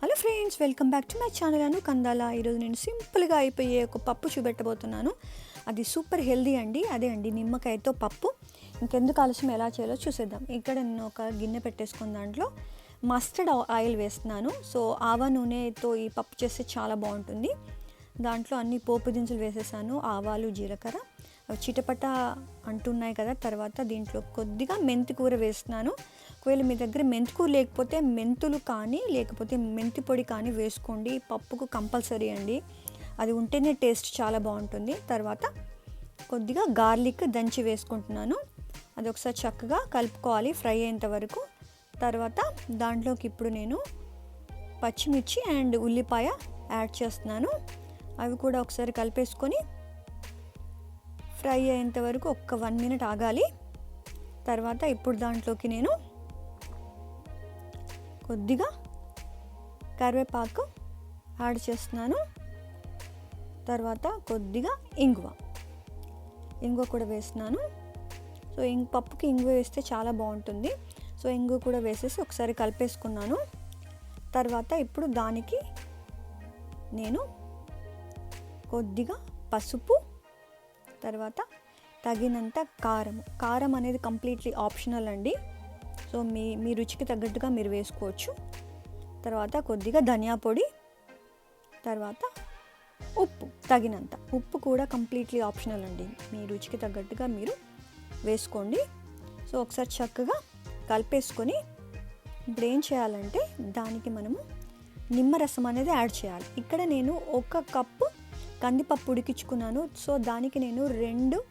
Hello friends welcome back to my channel Anu Kandala ఈరోజు నేను సింపుల్గా అయిపోయే ఒక పప్పు చూపెట్టబోతున్నాను. అది సూపర్ హెల్దీ అండి. అదే అండి నిమ్మకాయతో పప్పు. ఇంకెందుకు ఆలస్యం ఎలా చేయాలో చూసేద్దాం. ఇక్కడ నేను ఒక గిన్నె పెట్టేసుకున్న దాంట్లో మస్టర్డ్ ఆయిల్ వేస్తున్నాను. సో ఆవా నూనెతో ఈ పప్పు చేస్తే చాలా బాగుంటుంది. దాంట్లో అన్ని పోపు దినుసులు వేసేసాను. ఆవాలు జీలకర్ర. అవి చిటపట అంటున్నాయి కదా తర్వాత దీంట్లో కొద్దిగా మెంతి కూర వేస్తున్నాను. ఒకవేళ మీ దగ్గర మెంతి లేకపోతే మెంతులు కానీ లేకపోతే మెంతి పొడి కానీ వేసుకోండి. పప్పుకు కంపల్సరీ అండి. అది ఉంటేనే టేస్ట్ చాలా బాగుంటుంది. తర్వాత కొద్దిగా గార్లిక్ దంచి వేసుకుంటున్నాను. అది ఒకసారి చక్కగా కలుపుకోవాలి ఫ్రై అయ్యేంత వరకు. తర్వాత దాంట్లోకి ఇప్పుడు నేను పచ్చిమిర్చి అండ్ ఉల్లిపాయ యాడ్ చేస్తున్నాను. అవి కూడా ఒకసారి కలిపేసుకొని ఫ్రై అయ్యేంత వరకు ఒక్క వన్ మినిట్ ఆగాలి. తర్వాత ఇప్పుడు దాంట్లోకి నేను కొద్దిగా కరివేపాకు యాడ్ చేస్తున్నాను. తర్వాత కొద్దిగా ఇంగువ. ఇంగువ కూడా వేస్తున్నాను. సో ఇంగ్ పప్పుకి ఇంగువ వేస్తే చాలా బాగుంటుంది. సో ఇంగువ కూడా వేసేసి ఒకసారి కలిపేసుకున్నాను. తర్వాత ఇప్పుడు దానికి నేను కొద్దిగా పసుపు తర్వాత తగినంత కారం. కారం అనేది కంప్లీట్లీ ఆప్షనల్ అండి. సో మీ మీ రుచికి తగ్గట్టుగా మీరు వేసుకోవచ్చు. తర్వాత కొద్దిగా ధనియా పొడి తర్వాత ఉప్పు తగినంత. ఉప్పు కూడా కంప్లీట్లీ ఆప్షనల్ అండి. మీ రుచికి తగ్గట్టుగా మీరు వేసుకోండి. సో ఒకసారి చక్కగా కలిపేసుకొని ఇప్పుడు ఏం చేయాలంటే దానికి మనము నిమ్మరసం అనేది యాడ్ చేయాలి. ఇక్కడ నేను ఒక కప్పు కందిపప్పు ఉడికించుకున్నాను. సో దానికి నేను రెండు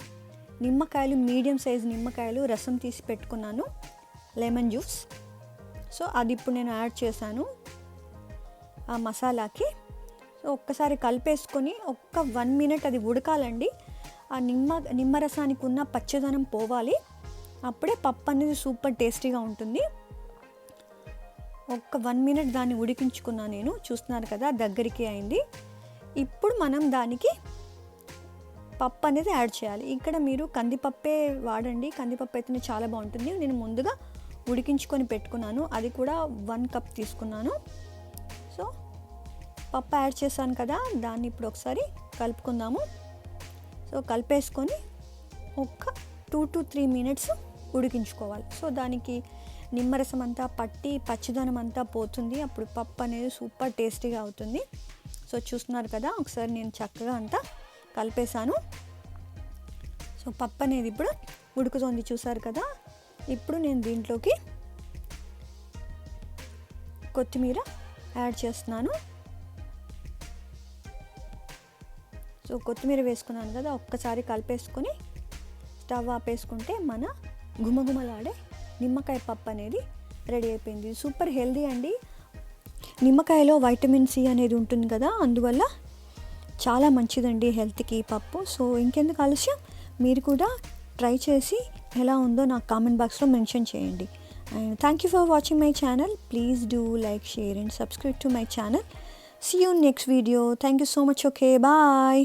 నిమ్మకాయలు మీడియం సైజ్ నిమ్మకాయలు రసం తీసి పెట్టుకున్నాను. లెమన్ జ్యూస్ సో అది ఇప్పుడు నేను యాడ్ చేశాను. ఆ మసాలాకి. సో ఒక్కసారి కలిపేసుకొని ఒక్క వన్ మినిట్ అది ఉడకాలండి. ఆ నిమ్మ నిమ్మరసానికి ఉన్న పచ్చదనం పోవాలి. అప్పుడే పప్పు అనేది సూపర్ టేస్టీగా ఉంటుంది. ఒక్క వన్ మినిట్ దాన్ని ఉడికించుకున్నా నేను. చూస్తున్నారు కదా దగ్గరికి అయింది. ఇప్పుడు మనం దానికి పప్పు అనేది యాడ్ చేయాలి. ఇక్కడ మీరు కందిపప్పే వాడండి. కందిపప్పు అయితేనే చాలా బాగుంటుంది. నేను ముందుగా ఉడికించుకొని పెట్టుకున్నాను. అది కూడా వన్ కప్ తీసుకున్నాను. సో పప్పు యాడ్ చేశాను కదా దాన్ని ఇప్పుడు ఒకసారి కలుపుకుందాము. సో కలిపేసుకొని ఒక టూ టు త్రీ మినిట్స్ ఉడికించుకోవాలి. సో దానికి నిమ్మరసం అంతా పట్టి పచ్చిదనం అంతా పోతుంది. అప్పుడు పప్పు అనేది సూపర్ టేస్టీగా అవుతుంది. సో చూస్తున్నారు కదా ఒకసారి నేను చక్కగా అంతా కలిపేశాను. సో పప్పు అనేది ఇప్పుడు ఉడుకుతోంది చూసారు కదా ఇప్పుడు నేను దీంట్లోకి కొత్తిమీర యాడ్ చేస్తున్నాను. సో కొత్తిమీర వేసుకున్నాను కదా ఒక్కసారి కలిపేసుకొని స్టవ్ ఆపేసుకుంటే మన గుమగుమలాడే నిమ్మకాయ పప్పు అనేది రెడీ అయిపోయింది. సూపర్ హెల్దీ అండి. నిమ్మకాయలో వైటమిన్ సి అనేది ఉంటుంది కదా అందువల్ల చాలా మంచిదండి హెల్త్కి పప్పు. సో ఇంకెందుకు ఆలస్యం? మీరు కూడా ట్రై చేసి ఎలా ఉందో నాకు కామెంట్ బాక్స్లో మెన్షన్ చేయండి. And thank you for watching my channel please do like share and subscribe to my channel see you next video thank you so much okay bye